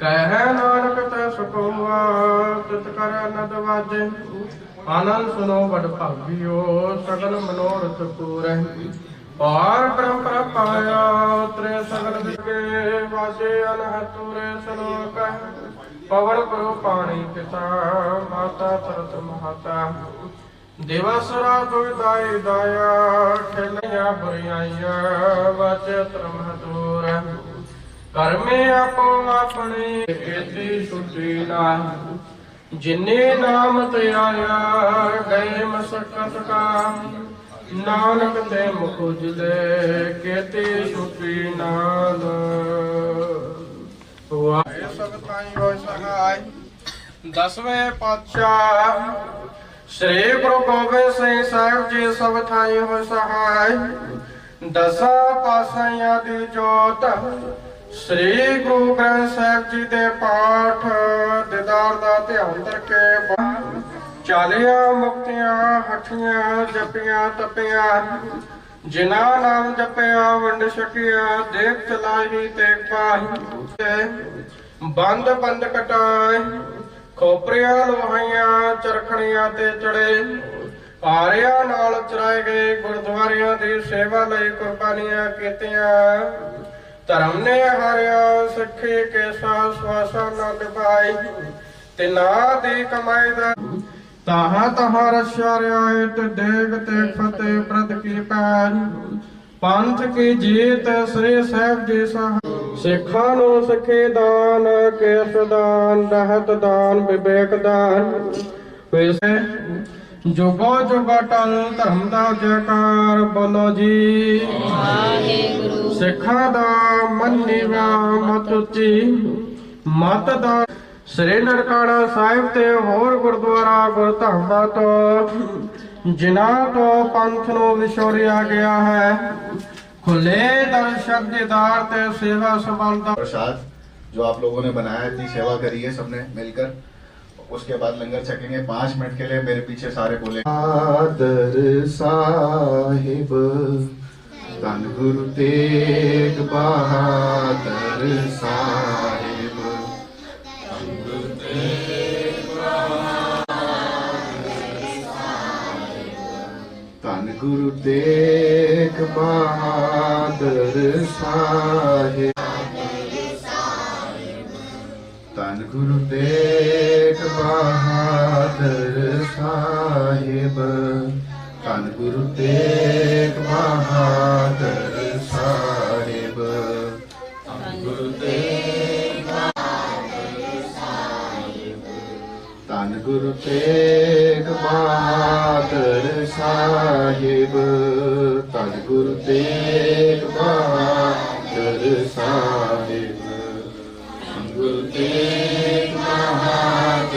ਕਹਿ ਨਾਨਕ ਤੈ ਸੁਖੋਆ ਤਿਤ ਕਰ ਅਨੰਦ ਵਾਜੇ। ਆਨੰਦ ਸੁਨੋ ਵਡ ਭਾਗਿਓ, ਸਗਲ ਮਨੋਰਥ ਪੂਰੈ। ਪਾਰ ਪਰੰਪਰਾ ਪਾਇਆ, ਉਤਰੇ ਸਗਲ ਵਿਗੇ ਵਾਜੇ ਅਨਹਤੁਰੇ ਸਲੋਕ। ਪਵਨ ਕਰੋ ਪਾਣੀ ਪਿਤਾ, ਮਾਤਾ ਤਰਤ ਮਹਾਤਾ। ਦਿਵਸਰਾ ਦੁਇਦਾਈ ਦਾਇਆ ਖੇਲੀਆਂ ਬੁਰੀਆਈਆਂ ਵਾਜੇ ਧਰਮ ਦੂਰ। ਕਰਮੇ ਆਪੋ ਆਪਣੇ, ਕੀਤੀ ਸੁਟੀ ਨਾ ਜਿਨੇ ਨਾਮ ਤੇ ਆਇਆ, ਗਏ ਮਸਕਤ ਕਾ ਨਾਨਕ ਤੇ ਮੁਖ ਉਜਲੇ ਕੀਤੀ ਸੁਟੀ ਨਾਲ। ਵਾਹਿ। ਸਗਤਾਈ ਹੋਇ ਸਹਾਇ ਦਸਵੇਂ ਪਾਤਸ਼ਾਹ, ਸ੍ਰੀ ਗੁਰੂ ਗੋਬਿੰਦ ਸਿੰਘ ਸਾਹਿਬ ਜੀ ਸਭ ਥਾਈ ਹੋ ਸਹਾਇ ਦਸਾਂ ਪਾਸਾਂ ਦੀ ਜੋਤ ਸ੍ਰੀ ਗੁਰੂ ਗ੍ਰੰਥ ਸਾਹਿਬ ਜੀ ਦੇ ਪਾਠ ਦਿਦਾਰ ਦਾ ਧਿਆਨ ਕਰਕੇ ਚਾਲਿਆ ਮੁਕਤੀਆਂ, ਹੱਠੀਆਂ ਜਪੀਆਂ, ਤਪੀਆਂ। ਜਿਨਾ ਨਾਮ ਜਪਿਆ, ਵੰਡ ਛਕਿਆ, ਦੇਖ ਚਲਾਹੀ ਤੇ ਪਾਹੀ। ਬੰਦ ਬੰਦ ਕਟਾਏ, ਖੋਪਰੀਆਂ ਲੋਹਾਈਆਂ ਚਰਖਣੀਆਂ ਤੇ ਚੜੇ। ਪਾਰਿਆਂ ਨਾਲ ਚਰਾਏ ਗਏ ਗੁਰਦੁਆਰਿਆਂ ਦੀ ਸੇਵਾ ਲਈ ਕੁਰਬਾਨੀਆਂ ਕੀਤੀਆਂ। ਧਰਮ ਨੇ ਹਾਰਿਆ, ਸਿੱਖੀ ਕੇ ਸਾਹ ਸਵਾਸਾ ਨਾ ਨਿਭਾਈ ਤੇ ਨਾ ਦੀ ਕਮਾਈ ਦਾ ਤਾਹਾ ਤਹਾ ਰਸ਼ਾ ਤੇ ਦੇਗ ਤੇ ਫਤਿਹ ਪ੍ਰਦ ਕੀ ਪੈਜ ਪੰਥ ਕੀ ਜੀਤ ਸ੍ਰੀ ਸਾਹਿਬ ਜੀ ਸਹ। ਸਿੱਖਾਂ ਨੂੰ ਸਿੱਖੇ ਦਾਨ, ਕੇਸ ਦਾਨ ਰਹਿਤ ਦਾਨ, ਵਿਵੇਕ ਦਾਨ। ਵੈਸੇ ਜੁਗੋ ਜੁਗੋ ਟਲ ਧਰਮ ਦਾ ਜੈਕਾਰ ਬੋਲੋ ਜੀ ਵਾਹਿਗੁਰੂ ਸਿੱਖਾਂ ਦਾ ਮਨ ਨੀਵਾ ਮਤ ਉੱਚੀ ਮਤ ਦਾ ਸ੍ਰੀ ਨਨਕਾਣਾ ਸਾਹਿਬ ਤੇ ਹੋਰ ਗੁਰਦੁਆਰਾ ਗੁਰਧਾਮਾਂ ਤੋਂ ਜਿਨ੍ਹਾਂ ਤੋਂ ਪੰਥ ਨੂੰ ਵਿਛੋੜਿਆ ਗਿਆ ਹੈ ਖੁੱਲੇ ਦਰਸ਼ਕ ਦੀਦਾਰ ਤੇ ਸੇਵਾ ਸੰਭਾਲ ਦਾ प्रसाद जो आप लोगों ने बनाया इतनी सेवा करी है सबने मिलकर उसके बाद लंगर छकेंगे पाँच मिनट के लिए मेरे पीछे सारे बोले, आदर साहिब धन गुरु तेग बहादुर साहिब ਧੰਨ ਗੁਰੂ ਤੇਗ ਬਹਾਦਰ ਸਾਹਿਬ ਧੰਨ ਗੁਰੂ ਤੇਗ ਬਹਾਦਰ ਸਾਹਿਬ। ਧੰਨ ਗੁਰੂ ਤੇਗ ਬਹਾਦਰ ਸਾਹਿਬ ਧੰਨ ਗੁਰੂ ਤੇਗ ਧੰਨ ਬਹਾਦਰ ਸਾਹਿਬ ਧੰਨ ਗੁਰੂ ਤੇਗ ਬਹਾਦਰ ਸਾਹਿਬ।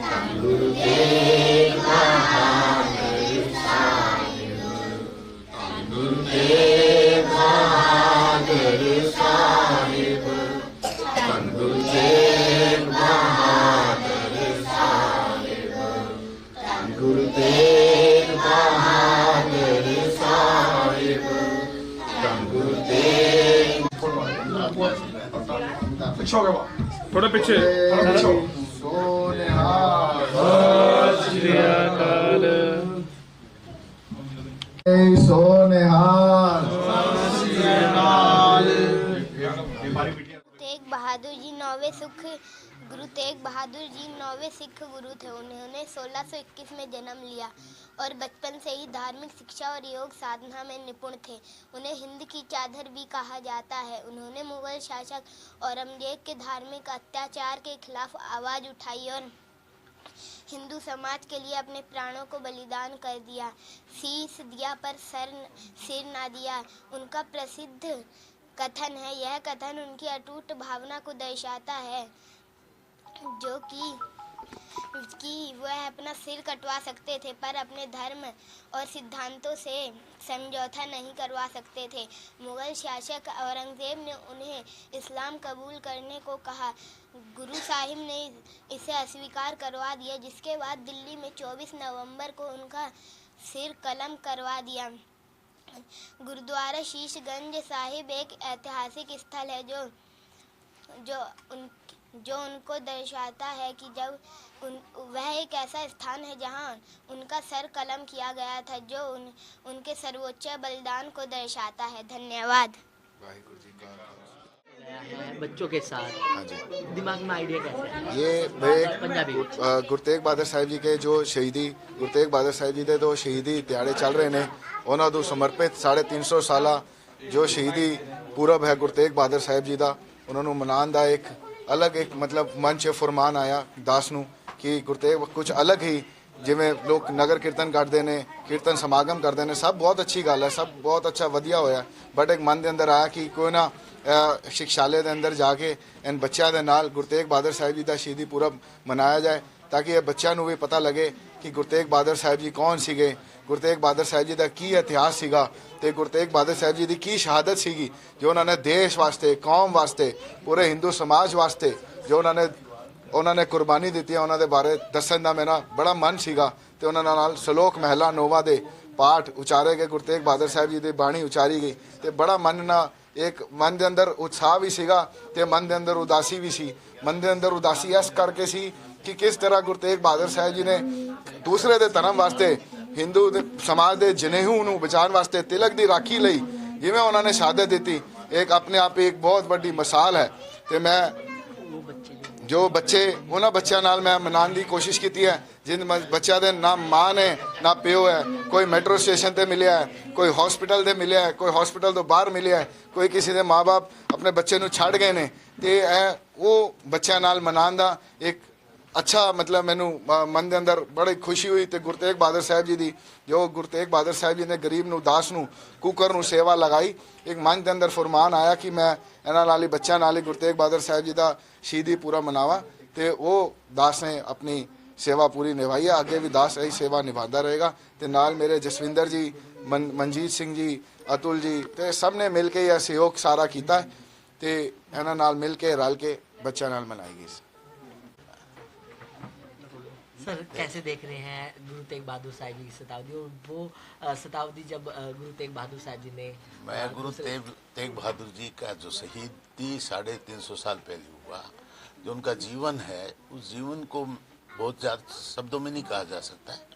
땅물대가 하늘 사리는 땅물대가 하늘 사리는 땅물대가 하늘 사리는 땅물대가 하늘 사리는 땅물대가 하늘 사리는 그쵸, 여봐. 돌아빛이. 돌아빛이. तेग बहादुर जी नौवे सुख गुरु तेग बहादुर जी नौवे सिख गुरु थे। उन्होंने 1621 में जन्म लिया और बचपन से ही धार्मिक शिक्षा और योग साधना में निपुण थे। उन्हें हिंद की चादर भी कहा जाता है। उन्होंने मुगल शासक औरंगज़ेब के धार्मिक अत्याचार के खिलाफ आवाज़ उठाई और हिंदू समाज के लिए अपने प्राणों को बलिदान कर दिया, शीश दिया पर सर, सिर ना दिया। उनका प्रसिद्ध कथन है, यह कथन उनकी अटूट भावना को दर्शाता है, जो कि कि वह अपना सिर कटवा सकते थे, पर अपने धर्म और सिद्धांतों से समझौता नहीं करवा सकते थे। मुगल शासक औरंगज़ेब ने उन्हें इस्लाम कबूल करने को कहा। गुरु साहिब ने इसे अस्वीकार करवा दिया, जिसके बाद दिल्ली में 24 नवंबर को उनका सिर कलम करवा दिया। गुरुद्वारा शीशगंज साहिब एक ऐतिहासिक स्थल है, जो जो उन, जो उनको दर्शाता है कि जब उन वह एक ऐसा स्थान है जहाँ उनका सर कलम किया गया था जो उन, उनके सर्वोच्च बलिदान को दर्शाता है। धन्यवाद। बच्चों के साथ। हाँ दिमाग में आइडिया कैसे ये पंजाबी। गुरु तेग बहादुर साहिब जी के जो शहीदी गुरु तेग बहादुर साहिब जी के जो शहीदी दिहाड़े चल रहे ने उन्होंने दू समर्पित साढ़े तीन सौ साल जो शहीदी पूरब है गुरु तेग बहादुर साहब जी का उन्होंने मनाने का एक अलग एक मतलब मंच फुरमान आया दास ਨੂੰ ਕਿ ਗੁਰੂ ਤੇਗ ਕੁਝ ਅਲੱਗ ਹੀ ਜਿਵੇਂ ਲੋਕ ਨਗਰ ਕੀਰਤਨ ਕਰਦੇ ਨੇ ਕੀਰਤਨ ਸਮਾਗਮ ਕਰਦੇ ਨੇ ਸਭ ਬਹੁਤ ਅੱਛੀ ਗੱਲ ਹੈ ਸਭ ਬਹੁਤ ਅੱਛਾ ਵਧੀਆ ਹੋਇਆ। ਬਟ ਇੱਕ ਮਨ ਦੇ ਅੰਦਰ ਆਇਆ ਕਿ ਕੋਈ ਨਾ ਅ, ਸਿਕਸ਼ਾਲੇ ਦੇ ਅੰਦਰ ਜਾ ਕੇ ਇਹਨਾਂ ਬੱਚਿਆਂ ਦੇ ਨਾਲ ਗੁਰੂ ਤੇਗ ਬਹਾਦਰ ਸਾਹਿਬ ਜੀ ਦਾ ਸ਼ਹੀਦੀ ਪੂਰਬ ਮਨਾਇਆ ਜਾਏ ਤਾਂ ਕਿ ਇਹ ਬੱਚਿਆਂ ਨੂੰ ਵੀ ਪਤਾ ਲੱਗੇ ਕਿ ਗੁਰੂ ਤੇਗ ਬਹਾਦਰ ਸਾਹਿਬ ਜੀ ਕੌਣ ਸੀਗੇ ਗੁਰੂ ਤੇਗ ਬਹਾਦਰ ਸਾਹਿਬ ਜੀ ਦਾ ਕੀ ਇਤਿਹਾਸ ਸੀਗਾ ਤੇ ਗੁਰੂ ਤੇਗ ਬਹਾਦਰ ਸਾਹਿਬ ਜੀ ਦੀ ਕੀ ਸ਼ਹਾਦਤ ਸੀਗੀ ਜੋ ਉਹਨਾਂ ਨੇ ਦੇਸ਼ ਵਾਸਤੇ ਕੌਮ ਵਾਸਤੇ ਪੂਰੇ ਹਿੰਦੂ ਸਮਾਜ ਵਾਸਤੇ ਜੋ ਉਹਨਾਂ ਨੇ ਉਹਨਾਂ ਨੇ ਕੁਰਬਾਨੀ ਦਿੱਤੀ ਹੈ ਉਹਨਾਂ ਦੇ ਬਾਰੇ ਦੱਸਣ ਦਾ ਮੇਰਾ ਬੜਾ ਮਨ ਸੀਗਾ ਤੇ ਉਹਨਾਂ ਨਾਲ ਸ਼ਲੋਕ ਮਹਿਲਾ ਨੋਵਾ ਦੇ ਪਾਠ ਉਚਾਰੇ ਗਏ, ਗੁਰੂ ਤੇਗ ਬਹਾਦਰ ਸਾਹਿਬ ਜੀ ਦੀ ਬਾਣੀ ਉਚਾਰੀ ਗਈ ਤੇ ਬੜਾ ਮਨ ਨਾਲ ਇੱਕ ਮਨ ਦੇ ਅੰਦਰ ਉਤਸ਼ਾਹ ਵੀ ਸੀਗਾ ਤੇ ਮਨ ਦੇ ਅੰਦਰ ਉਦਾਸੀ ਵੀ ਸੀ। ਮਨ ਦੇ ਅੰਦਰ ਉਦਾਸੀ ਇਸ ਕਰਕੇ ਸੀ ਕਿ ਕਿਸ ਤਰ੍ਹਾਂ ਗੁਰੂ ਤੇਗ ਬਹਾਦਰ ਸਾਹਿਬ ਜੀ ਨੇ ਦੂਸਰੇ ਦੇ ਧਰਮ ਵਾਸਤੇ, ਹਿੰਦੂ ਸਮਾਜ ਦੇ ਜਨੇਹੂ ਨੂੰ ਬਚਾਉਣ ਵਾਸਤੇ ਤਿਲਕ ਦੀ ਰਾਖੀ ਲਈ ਜਿਵੇਂ ਉਹਨਾਂ ਨੇ ਸ਼ਹਾਦਤ ਦਿੱਤੀ, ਇੱਕ ਆਪਣੇ ਆਪ ਇੱਕ ਬਹੁਤ ਵੱਡੀ ਮਿਸਾਲ ਹੈ ਤੇ ਮੈਂ ਜੋ ਬੱਚੇ, ਉਹਨਾਂ ਬੱਚਿਆਂ ਨਾਲ ਮੈਂ ਮਨਾਉਣ ਦੀ ਕੋਸ਼ਿਸ਼ ਕੀਤੀ ਹੈ। ਜਿਨ ਮ- ਬੱਚਿਆਂ ਦੇ ਨਾ ਮਾਂ ਨੇ, ਨਾ ਪਿਓ ਹੈ। ਕੋਈ ਮੈਟਰੋ ਸਟੇਸ਼ਨ ਤੇ ਮਿਲਿਆ ਕੋਈ ਹਸਪੀਟਲ ਤੇ ਮਿਲਿਆ ਕੋਈ ਹਸਪੀਟਲ ਤੋਂ ਬਾਹਰ ਮਿਲਿਆ ਕੋਈ ਕਿਸੇ ਦੇ ਮਾਪੇ ਆਪਣੇ ਬੱਚੇ ਨੂੰ ਛੱਡ ਗਏ ਨੇ। ਤੇ ਇਹ, ਉਹ ਬੱਚਿਆਂ ਨਾਲ ਮਨਾਉਣ ਦਾ ਇੱਕ ਅੱਛਾ, ਮਤਲਬ ਮੈਨੂੰ ਮਨ ਦੇ ਅੰਦਰ ਬੜੀ ਖੁਸ਼ੀ ਹੋਈ ਤੇ ਗੁਰੂ ਤੇਗ ਬਹਾਦਰ ਸਾਹਿਬ ਜੀ ਦੀ, ਜੋ ਗੁਰੂ ਤੇਗ ਬਹਾਦਰ ਸਾਹਿਬ ਜੀ ਨੇ ਗਰੀਬ ਨੂੰ, ਦਾਸ ਨੂੰ, ਕੁਕਰ ਨੂੰ ਸੇਵਾ ਲਗਾਈ, ਇੱਕ ਮਨ ਦੇ ਅੰਦਰ ਫਰਮਾਨ ਆਇਆ ਕਿ ਮੈਂ ਇਹਨਾਂ ਨਾਲ ਹੀ, ਬੱਚਿਆਂ ਨਾਲ ਹੀ ਗੁਰੂ ਤੇਗ ਬਹਾਦਰ ਸਾਹਿਬ ਜੀ ਦਾ ਸ਼ਹੀਦੀ ਪੂਰਾ ਮਨਾਵਾ ਤੇ ਉਹ ਦਾਸ ਨੇ ਆਪਣੀ ਸੇਵਾ ਪੂਰੀ ਨਿਭਾਈ ਹੈ ਅੱਗੇ ਵੀ ਦਾਸ ਇਹੀ ਸੇਵਾ ਨਿਭਾਉਂਦਾ ਰਹੇਗਾ ਤੇ ਨਾਲ ਮੇਰੇ ਜਸਵਿੰਦਰ ਜੀ, ਮਨ- ਮਨਜੀਤ ਸਿੰਘ ਜੀ, ਅਤੁਲ ਜੀ ਤੇ ਸਭ ਨੇ ਮਿਲ ਕੇ ਇਹ ਸਹਿਯੋਗ ਸਾਰਾ ਕੀਤਾ ਹੈ ਤੇ ਇਹਨਾਂ ਨਾਲ ਮਿਲ ਕੇ, ਰਲ ਕੇ ਬੱਚਿਆਂ ਨਾਲ ਮਨਾਈ ਗਈ सर कैसे देख रहे हैं गुरु तेग बहादुर साहब जी की शताब्दी? और वो शताब्दी जब गुरु तेग बहादुर साहब जी ने मैं गुरु तेग तेग बहादुर जी का जो शहीदी साढ़े तीन सौ साल पहले हुआ जो उनका जीवन है उस जीवन को बहुत ज़्यादा शब्दों में नहीं कहा जा सकता है।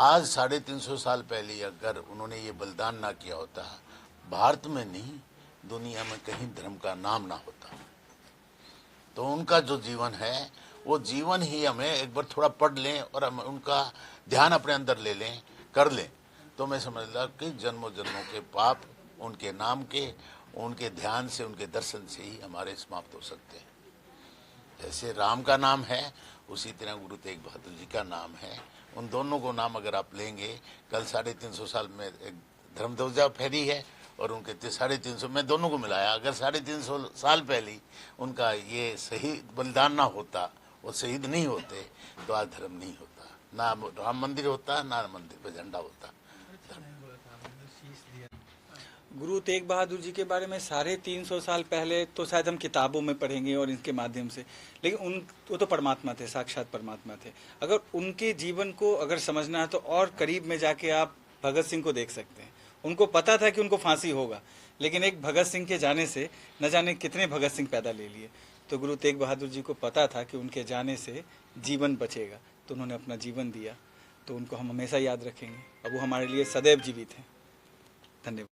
आज साढ़े तीन सौ साल पहले अगर उन्होंने ये बलिदान ना किया होता भारत में नहीं दुनिया में कहीं धर्म का नाम ना होता। तो उनका जो जीवन है वो जीवन ही हमें एक बार थोड़ा पढ़ लें और हम उनका ध्यान अपने अंदर ले लें, कर लें। तो मैं समझता कि जन्मों जन्मों के पाप, उनके नाम के, उनके ध्यान से, उनके दर्शन से ही हमारे समाप्त हो सकते हैं। जैसे राम का नाम है, उसी तरह गुरु तेग बहादुर जी का नाम है। उन दोनों को नाम अगर आप लेंगे, कल साढ़े तीन सौ साल में एक धर्म ध्वजा फहरी है और उनके साढ़े तीन सौ, में दोनों को मिलाया। अगर साढ़े तीन सौ साल पहले उनका ये सही बलिदान ना होता वो शहीद नहीं होते तो आज धर्म नहीं होता। ना राम मंदिर होता, ना मंदिर पे झंडा होता। गुरु तेग बहादुर जी के बारे में साढ़े तीन सौ साल पहले तो शायद हम किताबों में पढ़ेंगे और इनके माध्यम से। लेकिन उन वो तो परमात्मा थे, साक्षात परमात्मा थे। अगर उनके जीवन को अगर समझना है तो और करीब में जाके आप भगत सिंह को देख सकते हैं। उनको पता था कि उनको फांसी होगा, लेकिन एक भगत सिंह के जाने से न जाने कितने भगत सिंह पैदा ले लिए। तो गुरु तेग बहादुर जी को पता था कि उनके जाने से जीवन बचेगा तो उन्होंने अपना जीवन दिया। तो उनको हम हमेशा याद रखेंगे। अब वो हमारे लिए सदैव जीवित हैं। धन्यवाद।